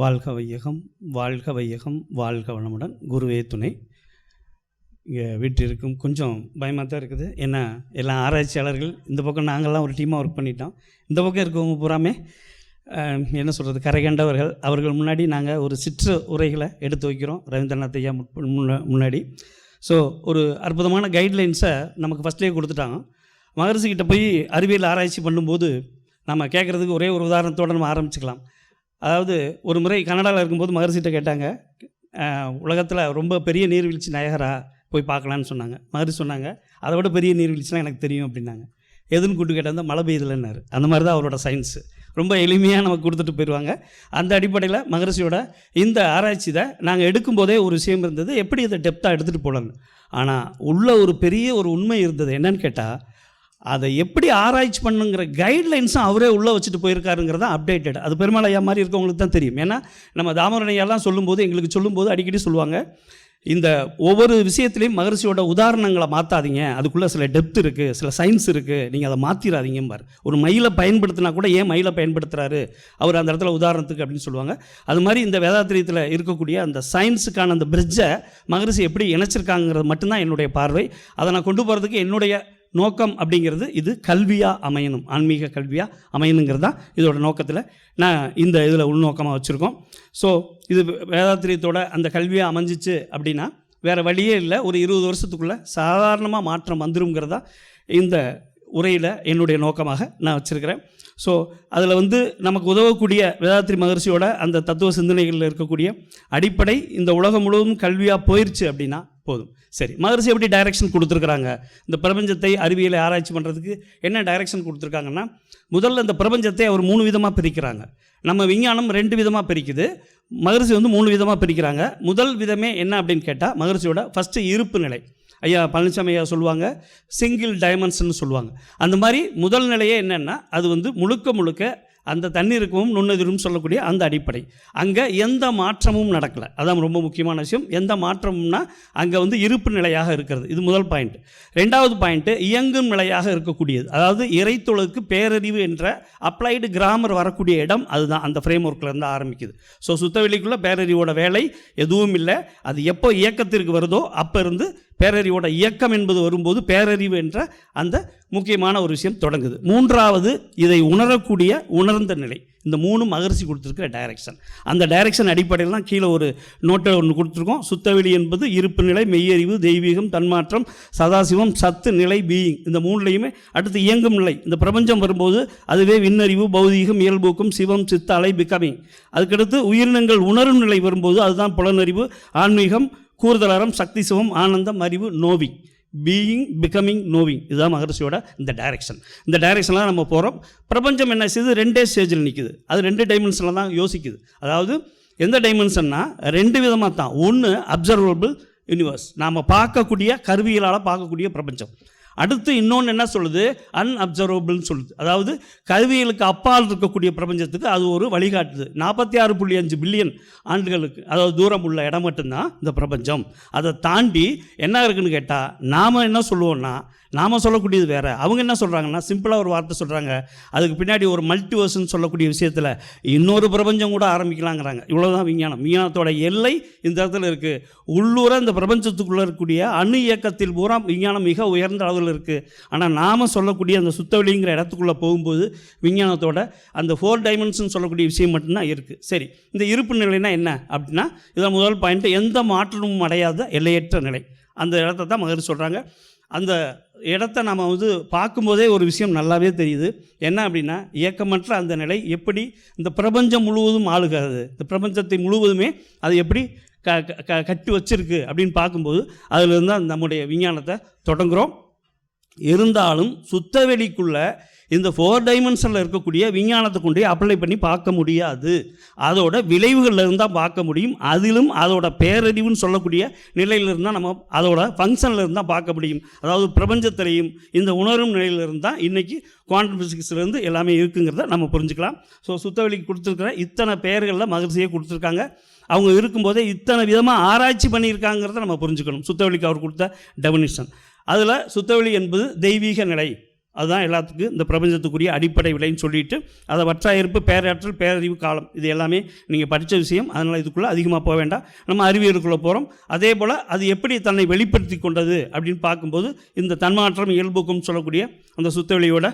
வாழ்க வையகம் வாழ்க வையகம் வாழ்க வளமுடன். குருவே துணை. இங்கே வீட்டிற்கும் கொஞ்சம் பயமாக தான் இருக்குது. ஏன்னா எல்லா ஆராய்ச்சியாளர்கள் இந்த பக்கம் நாங்கள்லாம் ஒரு டீமாக ஒர்க் பண்ணிட்டோம். இந்த பக்கம் இருக்கவங்க பூராமே என்ன சொல்கிறது கரைகண்டவர்கள் அவர்கள் முன்னாடி நாங்கள் ஒரு சிற்று உரைகளை எடுத்து வைக்கிறோம். ரவீந்திரநாத் ஐயா முன்னாடி. ஸோ ஒரு அற்புதமான கைட்லைன்ஸை நமக்கு ஃபஸ்ட்லேயே கொடுத்துட்டாங்க. மகரிஷிக்கிட்ட போய் அறிவியல் ஆராய்ச்சி பண்ணும்போது நம்ம கேட்குறதுக்கு ஒரே ஒரு உதாரணத்தோடு நம்ம ஆரம்பிச்சுக்கலாம். அதாவது ஒரு முறை கனடாவில் இருக்கும்போது மகரிஷிட்ட கேட்டாங்க உலகத்தில் ரொம்ப பெரிய நீர்வீழ்ச்சி நயகரா? போய் பார்க்கலான்னு சொன்னாங்க. மகரிஷி சொன்னாங்க அதை விட பெரிய நீர்வீழ்ச்சிலாம் எனக்கு தெரியும் அப்படின்னாங்க. எதுன்னு கூட்டு கேட்டால் மழை பெய்யுதுலன்னாரு அந்த மாதிரி தான் அவரோட சயின்ஸு. ரொம்ப எளிமையாக நமக்கு கொடுத்துட்டு போயிடுவாங்க அந்த அடிப்படையில் மகரிஷியோட இந்த ஆராய்ச்சி தான் நாங்கள் எடுக்கும்போதே ஒரு விஷயம் இருந்தது எப்படி இதை டெப்த்தாக எடுத்துகிட்டு போகலான்னு ஆனால் உள்ள ஒரு பெரிய ஒரு உண்மை இருந்தது என்னன்னு கேட்டால் அதை எப்படி ஆராய்ச்சி பண்ணுங்கிற கைட்லைன்ஸும் அவரே உள்ளே வச்சுட்டு போயிருக்காருங்கிறத அப்டேட்டட் அது பெருமாள் ஐயா மாதிரி இருக்கவங்களுக்கு தான் தெரியும். ஏன்னா நம்ம தாமரணையெல்லாம் சொல்லும்போது எங்களுக்கு சொல்லும்போது அடிக்கடி சொல்லுவாங்க இந்த ஒவ்வொரு விஷயத்துலையும் மகரிஷியோட உதாரணங்களை மாற்றாதீங்க அதுக்குள்ளே சில டெப்த் இருக்குது சில சயின்ஸ் இருக்குது நீங்கள் அதை மாற்றிடாதீங்கம்பார் ஒரு மயிலை பயன்படுத்தினா கூட ஏன் மயிலை பயன்படுத்துகிறாரு அவர் அந்த இடத்துல உதாரணத்துக்கு அப்படின்னு சொல்லுவாங்க. அது மாதிரி இந்த வேதாத்திரியத்தில் இருக்கக்கூடிய அந்த சயின்ஸுக்கான அந்த பிரிட்ஜை மகரிஷி எப்படி இணைச்சிருக்காங்கிறது மட்டும்தான் என்னுடைய பார்வை. அதை நான் கொண்டு போகிறதுக்கு என்னுடைய நோக்கம் அப்படிங்கிறது இது கல்வியாக அமையணும். ஆன்மீக கல்வியாக அமையணுங்கிறது தான் இதோட நோக்கத்தில் நான் இந்த இதில் உள்நோக்கமாக வச்சுருக்கோம். ஸோ இது வேதாத்திரியத்தோட அந்த கல்வியாக அமைஞ்சிச்சு அப்படின்னா வேறு வழியே இல்லை. ஒரு இருபது வருஷத்துக்குள்ளே சாதாரணமாக மாற்றம் வந்துருங்கிறதா இந்த உரையில் என்னுடைய நோக்கமாக நான் வச்சுருக்கிறேன். ஸோ அதில் வந்து நமக்கு உதவக்கூடிய வேதாத்திரி மகர்ஷியோட அந்த தத்துவ சிந்தனைகளில் இருக்கக்கூடிய அடிப்படை இந்த உலகம் முழுவதும் கல்வியாக போயிடுச்சு அப்படின்னா போதும். சரி மகர்ஷி எப்படி டைரக்ஷன் கொடுத்துருக்குறாங்க? இந்த பிரபஞ்சத்தை அறிவியலை ஆராய்ச்சி பண்ணுறதுக்கு என்ன டைரக்ஷன் கொடுத்துருக்காங்கன்னா முதல்ல இந்த பிரபஞ்சத்தை அவர் மூணு விதமாக பிரிக்கிறாங்க. நம்ம விஞ்ஞானம் ரெண்டு விதமாக பிரிக்குது. மகரிஷி வந்து மூணு விதமாக பிரிக்கிறாங்க. முதல் விதமே என்ன அப்படின்னு கேட்டால் மகரிஷியோட ஃபஸ்ட்டு இருப்பு நிலை. ஐயா பழனிசாமி ஐயா சொல்லுவாங்க சிங்கிள் டைமென்ஷன் சொல்லுவாங்க. அந்த மாதிரி முதல் நிலையே என்னென்னா அது வந்து முழுக்க முழுக்க அந்த தண்ணீருக்கும் நுண்ணதிரும் சொல்லக்கூடிய அந்த அடிப்படை. அங்கே எந்த மாற்றமும் நடக்கலை. அதான் ரொம்ப முக்கியமான விஷயம். எந்த மாற்றமும்னா அங்கே வந்து இருப்பு நிலையாக இருக்கிறது. இது முதல் பாயிண்ட் ரெண்டாவது பாயிண்ட்டு இயங்கும் நிலையாக இருக்கக்கூடியது. அதாவது இறைத்தொழுக்கு பேரறிவு என்ற அப்ளைடு கிராமர் வரக்கூடிய இடம் அதுதான். அந்த ஃப்ரேம் ஒர்க்லேருந்து ஆரம்பிக்குது. ஸோ சுத்தவெளிக்குள்ளே பேரறிவோட வேலை எதுவும் இல்லை. அது எப்போ இயக்கத்திற்கு வருதோ அப்போ இருந்து பேரறிவோட இயக்கம் என்பது வரும்போது பேரறிவு என்ற அந்த முக்கியமான ஒரு விஷயம் தொடங்குது. மூன்றாவது இதை உணரக்கூடிய உணர்ந்த நிலை. இந்த மூணு மகரிஷி கொடுத்துருக்கிற டைரக்ஷன் அந்த டைரக்ஷன் அடிப்படையில் தான் கீழே ஒரு நோட்டை ஒன்று கொடுத்துருக்கோம். சுத்தவெளி என்பது இருப்பு நிலை மெய்யறிவு தெய்வீகம் தன்மாற்றம் சதாசிவம் சத்து நிலை பீயிங் இந்த மூணுலையுமே அடுத்து இயங்கும் நிலை. இந்த பிரபஞ்சம் வரும்போது அதுவே விண்ணறிவு பௌதீகம் இயல்பூக்கம் சிவம் சித்த அலை பிகமிங் அதுக்கடுத்து உயிரினங்கள் உணரும் நிலை வரும்போது அதுதான் புலனறிவு ஆன்மீகம் கூறுதலாரம் சக்தி சிவம் ஆனந்தம் அறிவு நோவிங் பீயிங் பிகமிங் நோவிங் இதுதான் மகரிஷியோட இந்த டைரக்ஷன் இந்த டைரக்ஷனில் நம்ம போகிறோம் பிரபஞ்சம் என்ன செய்யுது ரெண்டே ஸ்டேஜில் நிற்குது அது ரெண்டு டைமென்ஷனில் தான் யோசிக்குது. அதாவது எந்த டைமென்ஷன்னா ரெண்டு விதமாக தான். ஒன்று அப்சர்வபிள் யூனிவர்ஸ் நாம் பார்க்கக்கூடிய கருவிகளால் பார்க்கக்கூடிய பிரபஞ்சம். அடுத்து இன்னொன்று என்ன சொல்லுது? அன்அப்சர்வபிள்னு சொல்லுது. அதாவது கருவிகளுக்கு அப்பால் இருக்கக்கூடிய பிரபஞ்சத்துக்கு அது ஒரு வழிகாட்டுது. நாற்பத்தி ஆறு புள்ளி அஞ்சு பில்லியன் ஆண்டுகளுக்கு அதாவது தூரம் உள்ள இடம் மட்டும்தான் இந்த பிரபஞ்சம். அதை தாண்டி என்ன இருக்குன்னு கேட்டால் நாம் என்ன சொல்லுவோம்னா நாம் சொல்லக்கூடியது வேறு. அவங்க என்ன சொல்கிறாங்கன்னா சிம்பிளாக ஒரு வார்த்தை சொல்கிறாங்க அதுக்கு பின்னாடி ஒரு மல்டிவர்ஸ்ன்னு சொல்லக்கூடிய விஷயத்தில் இன்னொரு பிரபஞ்சம் கூட ஆரம்பிக்கலாங்கிறாங்க. இவ்வளோதான் விஞ்ஞானம். விஞ்ஞானத்தோட எல்லை இந்த இடத்துல இருக்குது உள்ளூர இந்த பிரபஞ்சத்துக்குள்ளே இருக்கக்கூடிய அணு இயக்கத்தில் பூரா விஞ்ஞானம் மிக உயர்ந்த அளவில் இருக்குது ஆனால் நாம் சொல்லக்கூடிய அந்த சுத்தவெளிங்கிற இடத்துக்குள்ளே போகும்போது விஞ்ஞானத்தோட அந்த ஃபோர் டைமென்ஷன் சொல்லக்கூடிய விஷயம் மட்டும்தான் இருக்குது சரி இந்த இருப்பு நிலைனா என்ன அப்படின்னா இதில் முதல் பாயிண்ட்டு எந்த மாற்றமும் அடையாத எல்லையற்ற நிலை. அந்த இடத்த தான் மகர் சொல்கிறாங்க அந்த இடத்த நம்ம வந்து பார்க்கும்போதே ஒரு விஷயம் நல்லாவே தெரியுது. என்ன அப்படின்னா இயக்கமற்ற அந்த நிலை எப்படி இந்த பிரபஞ்சம் முழுவதும் ஆளுகிறது. இந்த பிரபஞ்சத்தை முழுவதுமே அது எப்படி க க- க கட்டி வச்சிருக்கு அப்படின்னு பார்க்கும்போது அதிலிருந்து தான் நம்முடைய விஞ்ஞானத்தை தொடங்குகிறோம் இருந்தாலும் சுத்தவெளிக்குள்ளே இந்த ஃபோர் டைமென்ஷனில் இருக்கக்கூடிய விஞ்ஞானத்தை கொண்டு அப்ளை பண்ணி பார்க்க முடியாது. அதோட விளைவுகளில் இருந்தால் பார்க்க முடியும். அதிலும் அதோட பேரறிவுன்னு சொல்லக்கூடிய நிலையிலிருந்து தான் நம்ம அதோட ஃபங்க்ஷனில் இருந்தால் பார்க்க முடியும். அதாவது பிரபஞ்சத்திலையும் இந்த உணரும் நிலையிலிருந்து தான் இன்றைக்கி குவாண்டம் ஃபிசிக்ஸ்லேருந்து எல்லாமே இருக்குங்கிறத நம்ம புரிஞ்சுக்கலாம். ஸோ சுத்தவெளிக்கு கொடுத்துருக்கிற இத்தனை பெயர்களில் மகிழ்ச்சியை கொடுத்துருக்காங்க. அவங்க இருக்கும்போதே இத்தனை விதமாக ஆராய்ச்சி பண்ணியிருக்காங்கிறத நம்ம புரிஞ்சுக்கணும். சுத்தவெளிக்கு அவர் கொடுத்த டெபினிஷன் அதில் சுத்தவெளி என்பது தெய்வீக நிலை. அதுதான் எல்லாத்துக்கும் இந்த பிரபஞ்சத்துக்குரிய அடிப்படை விலைன்னு சொல்லிட்டு அதை வற்றாயிருப்பு பேராற்றல் பேரறிவு காலம் இது எல்லாமே நீங்கள் படித்த விஷயம். அதனால் இதுக்குள்ளே அதிகமாக போக வேண்டாம். நம்ம அறிவியலுக்குள்ளே போகிறோம் அதே போல் அது எப்படி தன்னை வெளிப்படுத்தி கொண்டது அப்படின்னு பார்க்கும்போது இந்த தன்மாற்றம் இயல்புக்கும் சொல்லக்கூடிய அந்த சுத்தவெளியோட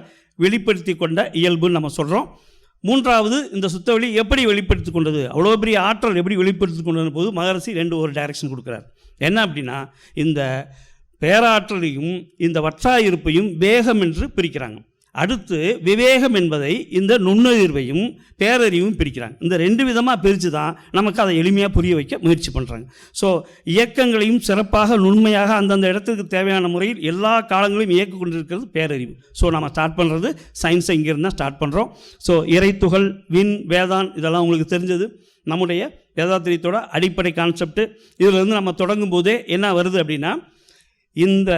வெளிப்படுத்தி கொண்ட இயல்புன்னு நம்ம சொல்கிறோம் மூன்றாவது இந்த சுத்தவெளி எப்படி வெளிப்படுத்தி கொண்டது? அவ்வளோ பெரிய ஆற்றல் எப்படி வெளிப்படுத்தி கொண்டது போது மகரசி ரெண்டு ஒரு டைரக்ஷன் கொடுக்குறார். என்ன அப்படின்னா இந்த பேராற்றலையும் இந்த வற்றாயிருப்பையும் வேகம் என்று பிரிக்கிறாங்க. அடுத்து விவேகம் என்பதை இந்த நுண்ணறிவையும் பேரறிவும் பிரிக்கிறாங்க. இந்த ரெண்டு விதமாக பிரித்து தான் நமக்கு அதை எளிமையாக புரிய வைக்க முயற்சி பண்ணுறாங்க ஸோ இயக்கங்களையும் சிறப்பாக நுண்மையாக அந்தந்த இடத்துக்கு தேவையான முறையில் எல்லா காலங்களையும் இயக்க கொண்டிருக்கிறது பேரறிவு. ஸோ நம்ம ஸ்டார்ட் பண்ணுறது சயின்ஸை இங்கேருந்து தான் ஸ்டார்ட் பண்ணுறோம் ஸோ இறைத்துகள் விண் வேதான் இதெல்லாம் உங்களுக்கு தெரிஞ்சது. நம்முடைய வேதாத்திரியத்தோட அடிப்படை கான்செப்ட் இதிலிருந்து நம்ம தொடங்கும் போதே என்ன வருது அப்படின்னா இந்த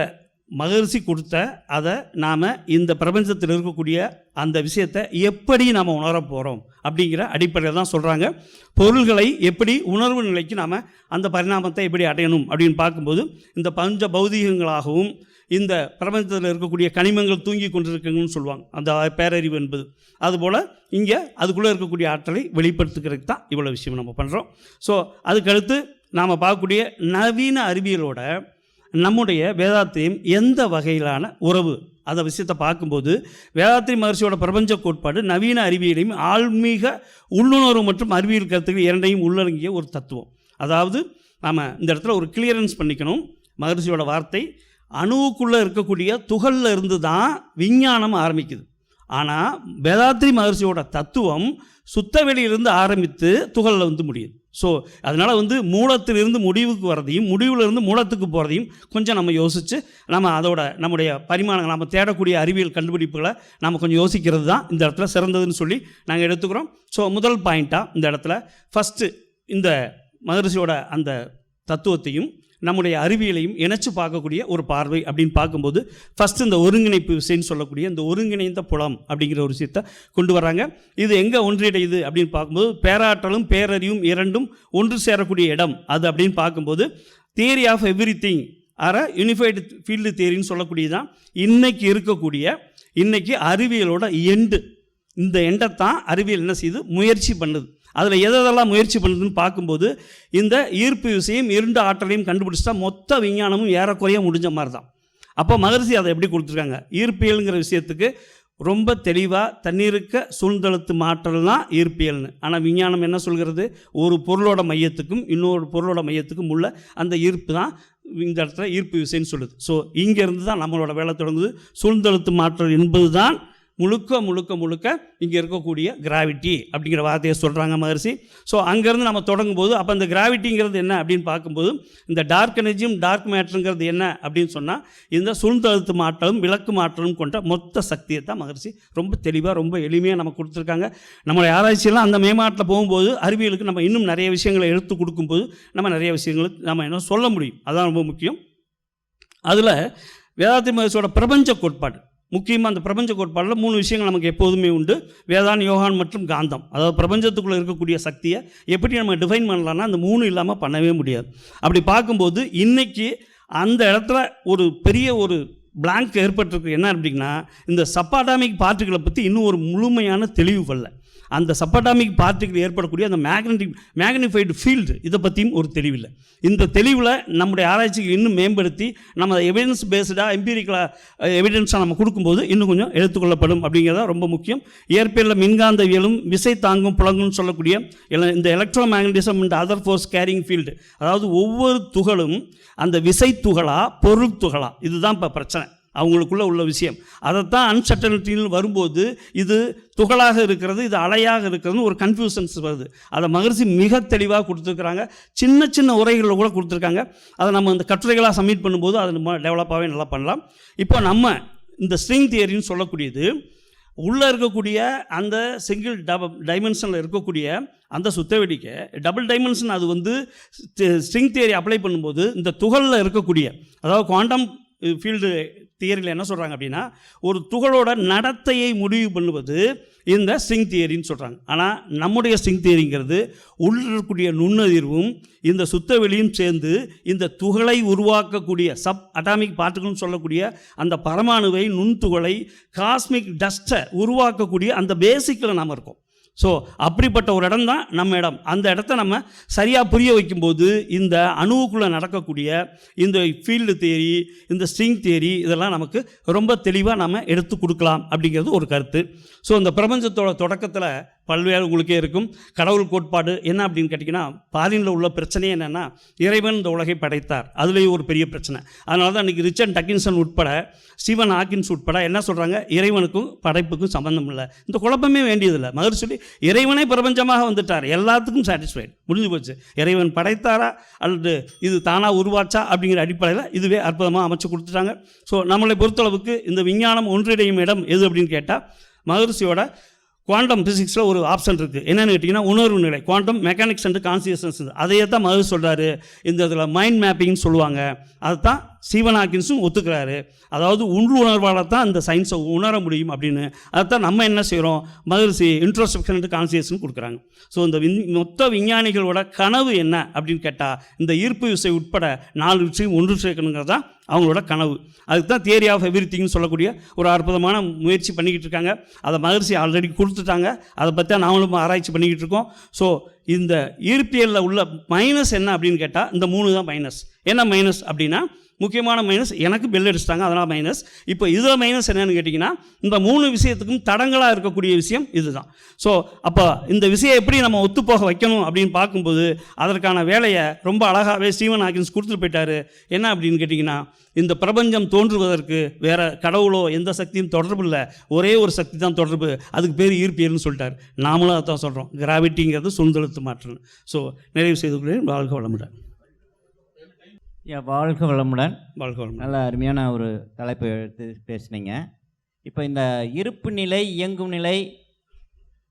மகரிஷி கொடுத்த அதை நாம் இந்த பிரபஞ்சத்தில் இருக்கக்கூடிய அந்த விஷயத்தை எப்படி நாம் உணரப் போகிறோம் அப்படிங்கிற அடிப்படையில் தான் சொல்கிறாங்க பொருள்களை எப்படி உணர்வு நிலைக்கு நாம் அந்த பரிணாமத்தை எப்படி அடையணும் அப்படின்னு பார்க்கும்போது இந்த பஞ்ச பௌதீகங்களாகவும் இந்த பிரபஞ்சத்தில் இருக்கக்கூடிய கனிமங்கள் தூங்கி கொண்டிருக்குங்கன்னு சொல்லுவாங்க. அந்த பேரறிவு என்பது. அதுபோல் இங்கே அதுக்குள்ளே இருக்கக்கூடிய ஆற்றலை வெளிப்படுத்துக்கிறதுக்கு தான் இவ்வளோ விஷயம் நம்ம பண்ணுறோம் ஸோ அதுக்கடுத்து நாம் பார்க்கக்கூடிய நவீன அறிவியலோட நம்முடைய வேதாத்திரியம் எந்த வகையிலான உறவு? அந்த விஷயத்தை பார்க்கும்போது வேதாத்திரி மகர்ஷியோட பிரபஞ்ச கோட்பாடு நவீன அறிவியலையும் ஆன்மீக உள்ளுணர்வு மற்றும் அறிவியல் கருத்துக்கள் இரண்டையும் உள்ளடங்கிய ஒரு தத்துவம். அதாவது நாம் இந்த இடத்துல ஒரு கிளியரன்ஸ் பண்ணிக்கணும். மகர்ஷியோட வார்த்தை அணுவுக்குள்ளே இருக்கக்கூடிய துகளில் இருந்து தான் விஞ்ஞானம் ஆரம்பிக்குது. ஆனால் வேதாத்ரி மகர்ஷியோட தத்துவம் சுத்தவெளியிலிருந்து ஆரம்பித்து துகளில் வந்து முடியுது. ஸோ அதனால் வந்து மூலத்திலிருந்து முடிவுக்கு வர்றதையும் முடிவிலிருந்து மூலத்துக்கு போகிறதையும் கொஞ்சம் நம்ம யோசித்து நம்ம அதோட நம்முடைய பரிமாணங்கள் நம்ம தேடக்கூடிய அறிவியல் கண்டுபிடிப்புகளை நம்ம கொஞ்சம் யோசிக்கிறது தான் இந்த இடத்துல சிறந்ததுன்னு சொல்லி நாங்கள் எடுத்துக்கிறோம். ஸோ முதல் பாயிண்ட்டாக இந்த இடத்துல ஃபஸ்ட்டு இந்த மகரிஷியோட அந்த தத்துவத்தையும் நம்முடைய அறிவியலையும் இணைச்சு பார்க்கக்கூடிய ஒரு பார்வை அப்படின்னு பார்க்கும்போது ஃபஸ்ட்டு இந்த ஒருங்கிணைப்பு விசைன்னு சொல்லக்கூடிய இந்த ஒருங்கிணைந்த புலம் அப்படிங்கிற ஒரு விஷயத்தை கொண்டு வராங்க இது எங்கே ஒன்றியடையுது அப்படின்னு பார்க்கும்போது பேராற்றலும் பேரறிவும் இரண்டும் ஒன்று சேரக்கூடிய இடம் அது அப்படின்னு பார்க்கும்போது தியரி ஆஃப் எவ்ரி திங் அற யூனிஃபைடு ஃபீல்டு தியரின்னு சொல்லக்கூடியதான் இன்றைக்கி இருக்கக்கூடிய இன்றைக்கி அறிவியலோட எண்டு இந்த எண்டைத்தான் அறிவியல் என்ன செய்யுது முயற்சி பண்ணுது. அதில் எதெல்லாம் முயற்சி பண்ணுதுன்னு பார்க்கும்போது இந்த ஈர்ப்பு விசையும் இருண்ட ஆற்றலையும் கண்டுபிடிச்சிட்டா மொத்த விஞ்ஞானமும் ஏறக்குறைய முடிஞ்ச மாதிரி தான் அப்போ மகரிஷி அதை எப்படி கொடுத்துருக்காங்க? ஈர்ப்பியல்ங்கிற விஷயத்துக்கு ரொம்ப தெளிவாக தண்ணீருக்க சூழ்ந்தழுத்து மாற்றல் தான் ஈர்ப்பியல்னு. ஆனால் விஞ்ஞானம் என்ன சொல்கிறது? ஒரு பொருளோட மையத்துக்கும் இன்னொரு பொருளோட மையத்துக்கும் உள்ள அந்த ஈர்ப்பு தான் இந்த இடத்துல ஈர்ப்பு விசைன்னு சொல்லுது. ஸோ இங்கேருந்து தான் நம்மளோட வேலை தொடங்குது. சூழ்ந்தழுத்து மாற்றல் என்பது தான் முழுக்க முழுக்க முழுக்க இங்கே இருக்கக்கூடிய கிராவிட்டி அப்படிங்கிற வார்த்தையை சொல்கிறாங்க மகர்ஷி. ஸோ அங்கேருந்து நம்ம தொடங்கும்போது அப்போ இந்த கிராவிட்டிங்கிறது என்ன அப்படின்னு பார்க்கும்போது இந்த டார்க் எனர்ஜியும் டார்க் மேட்டருங்கிறது என்ன அப்படின்னு சொன்னால் இந்த சுழ்ந்தழுத்து மாற்றலும் விளக்கு மாற்றலும் கொண்ட மொத்த சக்தியை தான் மகர்ஷி ரொம்ப தெளிவாக ரொம்ப எளிமையாக நம்ம கொடுத்துருக்காங்க. நம்மளுடைய ஆராய்ச்சியெல்லாம் அந்த மேம்பாட்டில் போகும்போது அறிவியலுக்கு நம்ம இன்னும் நிறைய விஷயங்களை எடுத்து கொடுக்கும்போது நம்ம நிறைய விஷயங்களுக்கு நம்ம என்ன சொல்ல முடியும். அதான் ரொம்ப முக்கியம். அதில் வேதாத்திரி மகர்ஷியோட பிரபஞ்ச கோட்பாடு. முக்கியமாக அந்த பிரபஞ்ச கோட்பாடில் மூணு விஷயங்கள் நமக்கு எப்போதுமே உண்டு. வேதான் யோகான் மற்றும் காந்தம். அதாவது பிரபஞ்சத்துக்குள்ளே இருக்கக்கூடிய சக்தியை எப்படி நம்ம டிஃபைன் பண்ணலாம்னா அந்த மூணு இல்லாமல் பண்ணவே முடியாது. அப்படி பார்க்கும்போது இன்றைக்கி அந்த இடத்துல ஒரு பெரிய ஒரு பிளாங்க் ஏற்பட்டிருக்கு. என்ன அப்படின்னா இந்த சப்பாடாமிக் பார்ட்டிகளை பற்றி இன்னும் ஒரு முழுமையான தெளிவு வரல. அந்த சப்படாமிக் பார்ட்டிகள் ஏற்படக்கூடிய அந்த மேக்னட்டிக் மேக்னிஃபைடு ஃபீல்டு இதை பற்றியும் ஒரு தெளிவில்லை. இந்த தெளிவில் நம்முடைய ஆராய்ச்சிக்கு இன்னும் மேம்படுத்தி நம்ம எவிடன்ஸ் பேஸ்டாக எம்பீரிக்கலாக எவிடன்ஸாக நம்ம கொடுக்கும்போது இன்னும் கொஞ்சம் எடுத்துக்கொள்ளப்படும் அப்படிங்கிறத ரொம்ப முக்கியம். இயற்பியலில் மின்காந்தவியலும் விசை தாங்கும் புலங்கும்னு சொல்லக்கூடிய இந்த electromagnetism and other force carrying field அதாவது ஒவ்வொரு துகளும் அந்த விசை துகளா பொருள் துகளா இதுதான் இப்போ பிரச்சனை. அவங்களுக்குள்ள உள்ள விஷயம். அதைத்தான் அன்சர்டனிட்டின்னு வரும்போது இது துகளாக இருக்கிறது இது அலையாக இருக்கிறதுன்னு ஒரு கன்ஃபியூஷன்ஸ் வருது. அதை மகிழ்ச்சி மிக தெளிவாக கொடுத்துருக்குறாங்க. சின்ன சின்ன உரைகளில் கூட கொடுத்துருக்காங்க. அதை நம்ம இந்த கட்டுரைகளாக சப்மிட் பண்ணும்போது அதை நம்ம டெவலப்பாகவே நல்லா பண்ணலாம். இப்போ நம்ம இந்த ஸ்ட்ரிங் தியரின்னு சொல்லக்கூடியது உள்ளே இருக்கக்கூடிய அந்த சிங்கிள் டப டைமென்ஷனில் இருக்கக்கூடிய அந்த சுத்தவெடிக்கை டபுள் டைமென்ஷன் அது வந்து ஸ்ட்ரிங் தியரி அப்ளை பண்ணும்போது இந்த துகளில் இருக்கக்கூடிய அதாவது குவாண்டம் ஃபீல்டு தியரியில் என்ன சொல்கிறாங்க அப்படின்னா ஒரு துகளோட நடத்தையை முடிவு பண்ணுவது இந்த சிங் தியரின்னு சொல்கிறாங்க ஆனால் நம்முடைய சிங் தியரிங்கிறது உள்ளிருக்கக்கூடிய நுண்ணதிர்வும் இந்த சுத்தவெளியும் சேர்ந்து இந்த துகளை உருவாக்கக்கூடிய சப் அட்டாமிக் பார்ட்டிகள்னு சொல்லக்கூடிய அந்த பரமாணுவை நுண்துகளை காஸ்மிக் டஸ்ட்டை உருவாக்கக்கூடிய அந்த பேசிக்கில் நாம் இருக்கோம். ஸோ அப்படிப்பட்ட ஒரு இடம் தான் நம்ம இடம். அந்த இடத்த நம்ம சரியாக புரிய வைக்கும்போது இந்த அணுவுக்குள்ளே நடக்கக்கூடிய இந்த ஃபீல்டு தேரி இந்த ஸ்ட்ரிங் தேரி இதெல்லாம் நமக்கு ரொம்ப தெளிவாக நம்ம எடுத்து கொடுக்கலாம் அப்படிங்கிறது ஒரு கருத்து. ஸோ இந்த பிரபஞ்சத்தோட தொடக்கத்தில் பல்வேறு உங்களுக்கே இருக்கும். கடவுள் கோட்பாடு என்ன அப்படின்னு கேட்டிங்கன்னா பாலினில் உள்ள பிரச்சனையே என்னென்னா இறைவன் இந்த உலகை படைத்தார். அதுலேயும் ஒரு பெரிய பிரச்சனை. அதனால தான் இன்றைக்கி ரிச்சர்ட் டக்கின்சன் உட்பட ஸ்டீவன் ஹாக்கின்ஸ் உட்பட என்ன சொல்கிறாங்க இறைவனுக்கும் படைப்புக்கும் சம்மந்தம் இல்லை. இந்த குழப்பமே வேண்டியதில்லை. மகர் சொல்லி இறைவனே பிரபஞ்சமாக வந்துட்டார். எல்லாத்துக்கும் சாட்டிஸ்ஃபைட் முடிஞ்சு போச்சு. இறைவன் படைத்தாரா? அல்லது இது தானாக உருவாச்சா? அப்படிங்கிற அடிப்படையில் இதுவே அற்புதமாக அமைச்சு கொடுத்துட்டாங்க. ஸோ நம்மளை பொறுத்தளவுக்கு இந்த விஞ்ஞானம் ஒன்றிடையும் இடம் எது அப்படின்னு கேட்டால் மகரிஷியோட குவாண்டம் ஃபிசிக்ஸில் ஒரு ஆப்ஷன் இருக்குது என்னென்னு கேட்டிங்கன்னா உணர்வு நிலை குவாண்டம் மெக்கானிக்ஸ் அண்ட் கான்சியஸ்னஸ் அதையே தான் மது சொல்கிறாரு இந்த இதில் மைண்ட் மேப்பிங்னு சொல்லுவாங்க. அதை தான் ஸ்டீவன் ஹாக்கின்ஸும் ஒத்துக்கிறாரு. அதாவது உள்ளுணர்வால் தான் இந்த சயின்ஸை உணர முடியும் அப்படின்னு. அதைத்தான் நம்ம என்ன செய்கிறோம் மகிழ்ச்சி இன்ட்ரோஸ்பெக்ஷன் கான்சியஸ்னு கொடுக்குறாங்க. ஸோ இந்த விண் மொத்த விஞ்ஞானிகளோட கனவு என்ன அப்படின்னு கேட்டால் இந்த ஈர்ப்பு விசை உட்பட நாலு விஷயம் ஒன்று சேர்க்கணுங்கிறது தான் அவங்களோட கனவு. அதுக்கு தான் தியரி ஆஃப் எவ்ரி திங்னு சொல்லக்கூடிய ஒரு அற்புதமான முயற்சி பண்ணிக்கிட்டு இருக்காங்க. அதை மகிழ்ச்சி ஆல்ரெடி கொடுத்துட்டாங்க. அதை பற்றி தான் நாமளும் ஆராய்ச்சி பண்ணிக்கிட்டு இருக்கோம். ஸோ இந்த ஈர்ப்பியலில் உள்ள மைனஸ் என்ன அப்படின்னு கேட்டால் இந்த மூணு தான் மைனஸ் என்ன மைனஸ் அப்படின்னா முக்கியமான மைனஸ் எனக்கு பெல் அடிச்சிட்டாங்க அதனால் மைனஸ் இப்போ இதில் மைனஸ் என்னன்னு கேட்டிங்கன்னா இந்த மூணு விஷயத்துக்கும் தடங்களாக இருக்கக்கூடிய விஷயம் இதுதான். ஸோ அப்போ இந்த விஷயம் எப்படி நம்ம ஒத்துப்போக வைக்கணும் அப்படின்னு பார்க்கும்போது அதற்கான வேலையை ரொம்ப அழகாகவே ஸ்டீவன் ஹாக்கின்ஸ் கொடுத்துட்டு போயிட்டாரு. என்ன அப்படின்னு கேட்டிங்கன்னா இந்த பிரபஞ்சம் தோன்றுவதற்கு வேறு கடவுளோ எந்த சக்தியும் தொடர்பு இல்லை. ஒரே ஒரு சக்தி தான் தொடர்பு. அதுக்கு பேர் ஈர்ப்பியர்னு சொல்லிட்டார். நாமளும் அதான் சொல்கிறோம் கிராவிட்டிங்கிறது சுந்தெழுத்து மாற்றம் ஸோ நிறைவு செய்து கொள்கிறேன். வாழ்க வளமுடன். வாழ்க வளமுடன். வாழ்க வளமுடன். நல்ல அருமையான ஒரு தலைப்பை எடுத்து பேசுனீங்க. இப்போ இந்த இருப்பு நிலை இயங்கும் நிலை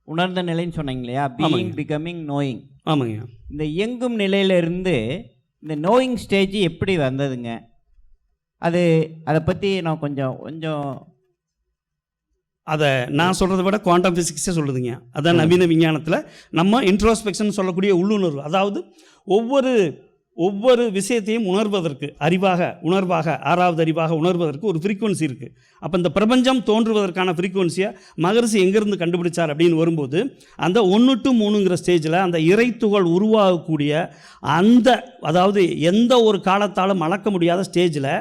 உணர்ந்த நிலைன்னு சொன்னீங்க இல்லையா? பீயிங். பிகமிங் நோயிங் ஆமாங்க. இந்த இயங்கும் நிலையிலிருந்து இந்த நோயிங் ஸ்டேஜ் எப்படி வந்ததுங்க? அது அதை பற்றி நான் கொஞ்சம் கொஞ்சம் அதை நான் சொல்கிறத விட குவாண்டம் ஃபிசிக்ஸே சொல்லுதுங்க. அதான் நவீன விஞ்ஞானத்தில் நம்ம இன்ட்ரோஸ்பெக்ஷன் சொல்லக்கூடிய உள்ளுணர்வு. அதாவது ஒவ்வொரு ஒவ்வொரு விஷயத்தையும் உணர்வதற்கு அறிவாக உணர்வாக ஆறாவது அறிவாக உணர்வதற்கு ஒரு ஃப்ரீக்குவன்சி இருக்குது அப்போ இந்த பிரபஞ்சம் தோன்றுவதற்கான ஃப்ரீக்குவன்சியை மகரிஷி எங்கேருந்து கண்டுபிடிச்சார் அப்படின்னு வரும்போது அந்த ஒன்று டு மூணுங்கிற ஸ்டேஜில் அந்த இறைத்துகள் உருவாகக்கூடிய அந்த அதாவது எந்த ஒரு காலத்தாலும் அளக்க முடியாத ஸ்டேஜில்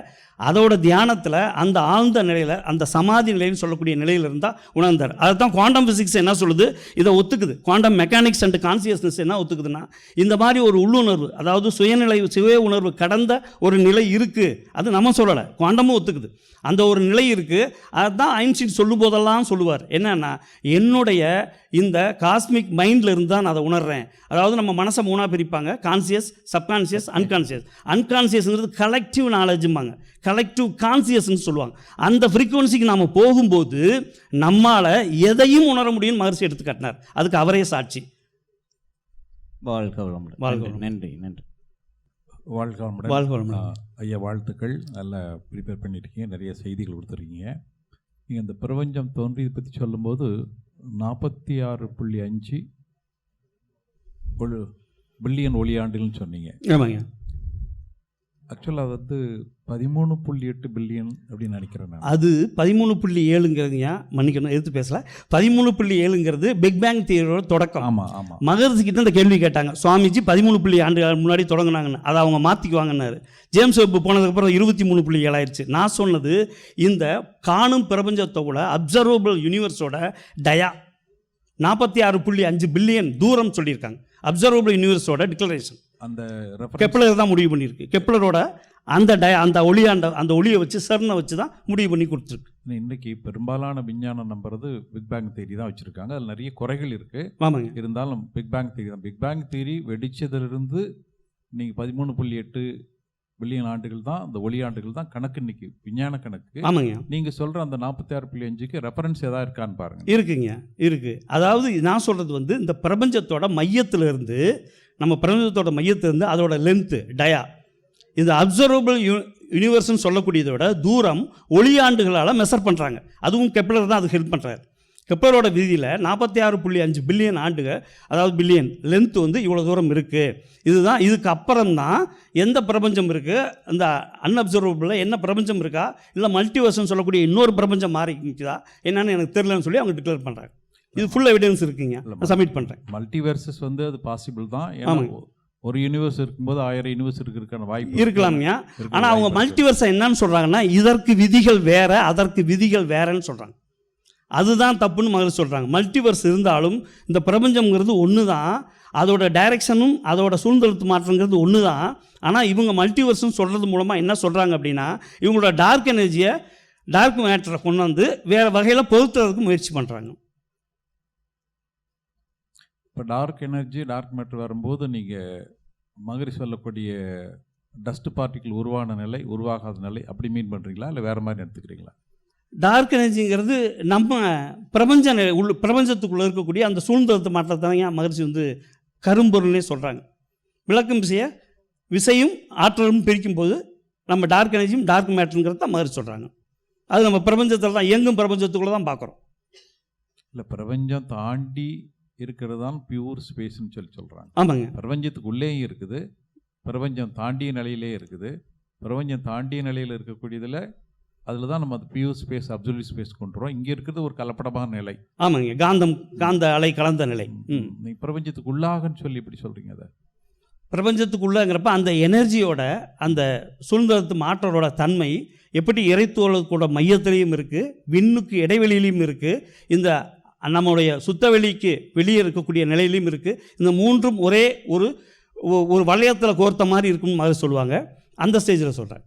அதோட தியானத்தில் அந்த ஆழ்ந்த நிலையில் அந்த சமாதி நிலைன்னு சொல்லக்கூடிய நிலையில் இருந்தால் உணர்ந்தார். அதுதான் குவாண்டம் ஃபிசிக்ஸ் என்ன சொல்லுது? இதை ஒத்துக்குது. குவாண்டம் மெக்கானிக்ஸ் அண்ட் கான்சியஸ்னஸ் என்ன ஒத்துக்குதுன்னா இந்த மாதிரி ஒரு உள்ளுணர்வு அதாவது சுயநிலை சுய உணர்வு கடந்த ஒரு நிலை இருக்குது அது நம்ம சொல்லலை. குவாண்டமும் ஒத்துக்குது. அந்த ஒரு நிலை இருக்குது அதுதான் ஐன்ஸ்டீன் சொல்லும் போதெல்லாம் சொல்லுவார். என்னன்னா என்னுடைய இந்த காஸ்மிக் மைண்டில் இருந்து தான் நான் அதை உணர்றேன். அதாவது நம்ம மனசை மூணாக பிரிப்பாங்க. கான்சியஸ் சப்கான்சியஸ் அன்கான்சியஸ் அன்கான்சியஸ்ங்கிறது கலெக்டிவ் நாலேஜும்பாங்க கலெக்டிவ் கான்சியஸ்னு சொல்லுவாங்க. அந்த ஃப்ரீக்குவன்சிக்கு நாம் போகும்போது நம்மால் எதையும் உணர முடியும்னு மகர்ஷி எடுத்து காட்டினார். அதுக்கு அவரே சாட்சி. வாழ்க வளமுடன். வாழ்க நன்றி, நன்றி வாழ்க வளமுடன். வாழ்க வளமுடன். ஐயா வாழ்த்துக்கள். நல்லா ப்ரிப்பேர் பண்ணியிருக்கீங்க. நிறைய செய்திகள் கொடுத்துருக்கீங்க. நீங்கள் இந்த பிரபஞ்சம் தோன்றியதை பற்றி சொல்லும்போது நாற்பத்தி ஆறு புள்ளி அஞ்சு பில்லியன் ஒளியாண்டுகள்னு சொன்னீங்க. ஆமாங்க. ஆக்சுவலாக வந்து பதிமூணு புள்ளி எட்டு பில்லியன் அப்படின்னு நினைக்கிறேன் நான். அது பதிமூணு புள்ளி ஏழுங்கிறதுங்க மன்னிக்கணும் எதிர்த்து பேசல. பதிமூணு புள்ளி ஏழுங்கிறது பிக் பேங் தியரியோட தொடக்கம். ஆமாம் ஆமாம் மகரிஷி கிட்ட இந்த கேள்வி கேட்டாங்க. சுவாமிஜி பதிமூணு புள்ளி ஆண்டு முன்னாடி தொடங்கினாங்கன்னு. அதை அவங்க மாற்றிக்குவாங்கன்னாரு ஜேம்ஸ் வெப் போனதுக்கப்புறம் இருபத்தி மூணு புள்ளி ஏழாயிருச்சு. நான் சொன்னது இந்த காணும் பிரபஞ்சத்தோட அப்சர்வபிள் யூனிவர்ஸோட டயா நாற்பத்தி ஆறு புள்ளி அஞ்சு பில்லியன் தூரம் சொல்லியிருக்காங்க. அப்சர்வபிள் யூனிவர்ஸோட டிக்ளரேஷன் அந்த கெப்லர் தான் முடிவு பண்ணியிருக்கு. கெப்லரோட அந்த டய அந்த ஒளியாண்ட அந்த ஒளியை வச்சு சர்னை வச்சு தான் முடிவு பண்ணி கொடுத்துருக்கு. இன்னைக்கு பெரும்பாலான விஞ்ஞானம் நம்புறது பிக் பேங் தேரி தான் வச்சுருக்காங்க. அதில் நிறைய குறைகள் இருக்குது ஆமாங்க. இருந்தாலும் பிக் பேங் தியரி தான். பிக் பேங் தியரி வெடிச்சதிலிருந்து நீங்கள் பதிமூணு புள்ளி எட்டு பில்லியன் ஆண்டுகள் தான் அந்த ஒளி ஆண்டுகள் தான் கணக்கு இன்னைக்கு விஞ்ஞான கணக்கு. ஆமாங்க. நீங்கள் சொல்கிற அந்த நாற்பத்தி ஆறு புள்ளி அஞ்சுக்கு ரெஃபரன்ஸ் எதாவது இருக்கான்னு பாருங்க. இருக்குங்க இருக்கு. அதாவது நான் சொல்கிறது வந்து இந்த பிரபஞ்சத்தோட மையத்துல இருந்து நம்ம பிரபஞ்சத்தோட மையத்திலிருந்து அதோட லென்த்து டயா இந்த அப்சர்வபிள் யூ யூனிவர்ஸ்னு சொல்லக்கூடியதை விட தூரம் ஒளியாண்டுகளால் மெஷர் பண்ணுறாங்க அதுவும் கெப்லர் தான் அதுக்கு ஹெல்ப் பண்ணுறாரு கெப்லரோட விதியில் நாற்பத்தி ஆறு புள்ளி அஞ்சு பில்லியன் ஆண்டுகள் அதாவது பில்லியன் லென்த் வந்து இவ்வளோ தூரம் இருக்குது இதுதான் இதுக்கு அப்புறம் தான் எந்த பிரபஞ்சம் இருக்குது அந்த அன்அப்சர்வபிளில் என்ன பிரபஞ்சம் இருக்கா? இல்லை மல்டிவர்ஸ்ன்னு சொல்லக்கூடிய இன்னொரு பிரபஞ்சம் மாறிக்குதா என்னன்னு எனக்கு தெரியலன்னு சொல்லி அவங்க டிக்ளேர் பண்ணுறாங்க இது ஃபுல் எவிடன்ஸ் இருக்குங்க. சப்மிட் பண்ணுறேன் மல்டிவர்சஸ் வந்து அது பாசிபிள் தான். ஆமாங்க. ஒரு யூனிவர்ஸ் இருக்கும்போது ஆயிரம் யூனிவர்ஸ் இருக்கிறதுக்கான வாய்ப்பு இருக்கலாம்யா இருக்கு, ஆனால் அவங்க. மல்டிவர்ஸை என்னன்னு சொல்கிறாங்கன்னா இதற்கு விதிகள் வேற அதற்கு விதிகள் வேறன்னு சொல்கிறாங்க அதுதான் தப்புன்னு மகள் சொல்கிறாங்க மல்டிவர்ஸ் இருந்தாலும் இந்த பிரபஞ்சம்ங்கிறது ஒன்று தான் அதோட டைரக்ஷனும் அதோட சூழ்நிலத்து மாற்றங்கிறது ஒன்று தான் ஆனால் இவங்க மல்டிவர்ஸ்னு சொல்கிறது மூலமாக என்ன சொல்கிறாங்க அப்படின்னா இவங்களோட டார்க் எனர்ஜியை டார்க் மேட்டரை கொண்டு வந்து வேறு வகையில் பொருத்துறதுக்கு முயற்சி பண்ணுறாங்க இப்போ டார்க் எனர்ஜி டார்க் மேட்டர் வரும்போது நீங்கள் மகரி சொல்லக்கூடிய டஸ்ட் பார்ட்டிகிள் உருவான நிலை உருவாகாத நிலை அப்படி மீன் பண்ணுறீங்களா இல்லை வேறு மாதிரி எடுத்துக்கிறீங்களா? டார்க் எனர்ஜிங்கிறது நம்ம பிரபஞ்ச உள்ள பிரபஞ்சத்துக்குள்ளே இருக்கக்கூடிய அந்த சூழ்நிலத்து மாற்றத்தை மகிழ்ச்சி வந்து கரும்பொருள்னே சொல்கிறாங்க விளக்கும் விசைய விசையும் ஆற்றலும் பிரிக்கும்போது நம்ம டார்க் எனர்ஜியும் டார்க் மேட்டருங்கிறது தான் மகிழ்ச்சி சொல்கிறாங்க அது நம்ம பிரபஞ்சத்தில் தான் இயங்கும் பிரபஞ்சத்துக்குள்ளே தான் பார்க்குறோம். இல்லை பிரபஞ்சம் தாண்டி இருக்கிறது தான் பியூர் ஸ்பேஸ்னு சொல்லி சொல்கிறாங்க ஆமாங்க. பிரபஞ்சத்துக்கு உள்ளேயும் இருக்குது. பிரபஞ்சம் தாண்டிய நிலையிலே இருக்குது. பிரபஞ்சம் தாண்டிய நிலையில் இருக்கக்கூடியதில் அதில் தான் நம்ம அது பியூர் ஸ்பேஸ் அப்சல்யூட் ஸ்பேஸ் கொண்டுறோம் இங்கே இருக்கிறது ஒரு கலப்படமான நிலை. ஆமாங்க. காந்தம் காந்த அலை கலந்த நிலை. ம். நீ பிரபஞ்சத்துக்கு உள்ளாகன்னு சொல்லி இப்படி சொல்கிறீங்க அதை. பிரபஞ்சத்துக்குள்ளங்கிறப்ப அந்த எனர்ஜியோட அந்த சுதந்திரத்து மாற்றரோட தன்மை எப்படி இறைத்துவலத்தோட மையத்திலையும் இருக்குது விண்ணுக்கு இடைவெளியிலையும் இருக்குது இந்த நம்முடைய சுத்தவெளிக்கு வெளியே இருக்கக்கூடிய நிலையிலையும் இருக்குது இந்த மூன்றும் ஒரே ஒரு ஒரு வளையத்தில் கோர்த்த மாதிரி இருக்குன்னு மாதிரி சொல்லுவாங்க. அந்த ஸ்டேஜில் சொல்கிறேன்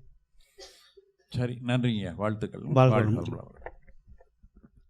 சரி நன்றிங்க. வாழ்த்துக்கள். வளமுடன்.